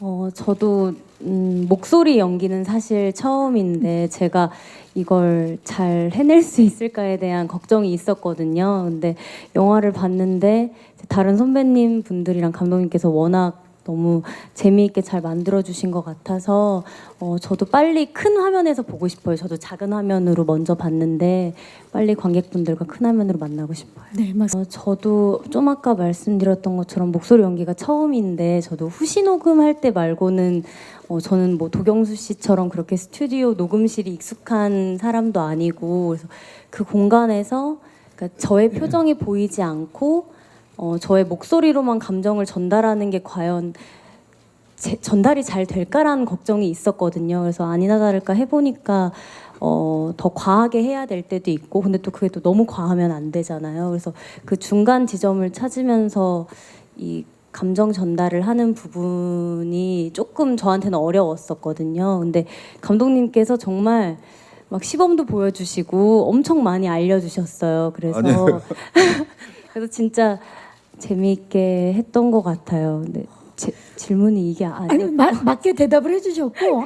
어, 저도 음, 목소리 연기는 사실 처음인데 제가 이걸 잘 해낼 수 있을까에 대한 걱정이 있었거든요. 근데 영화를 봤는데 다른 선배님 분들이랑 감독님께서 워낙 너무 재미있게 잘 만들어 주신 것 같아서 어, 저도 빨리 큰 화면에서 보고 싶어요. 저도 작은 화면으로 먼저 봤는데 빨리 관객분들과 큰 화면으로 만나고 싶어요. 네, 맞습니다. 어, 저도 좀 아까 말씀드렸던 것처럼 목소리 연기가 처음인데 저도 후시 녹음할 때 말고는 어, 저는 뭐 도경수 씨처럼 그렇게 스튜디오 녹음실이 익숙한 사람도 아니고 그래서 그 공간에서 그러니까 저의 표정이 보이지 않고 어, 저의 목소리로만 감정을 전달하는 게 과연 제, 전달이 잘 될까라는 걱정이 있었거든요. 그래서 아니나 다를까 해보니까 어, 더 과하게 해야 될 때도 있고, 근데 또 그게 또 너무 과하면 안 되잖아요. 그래서 그 중간 지점을 찾으면서 이 감정 전달을 하는 부분이 조금 저한테는 어려웠었거든요. 근데 감독님께서 정말 막 시범도 보여주시고 엄청 많이 알려주셨어요. 그래서. 그래서 진짜 재미있게 했던 것 같아요. 근데 제, 질문이 이게 아니에요. 아니 마- 맞게 대답을 해주셨고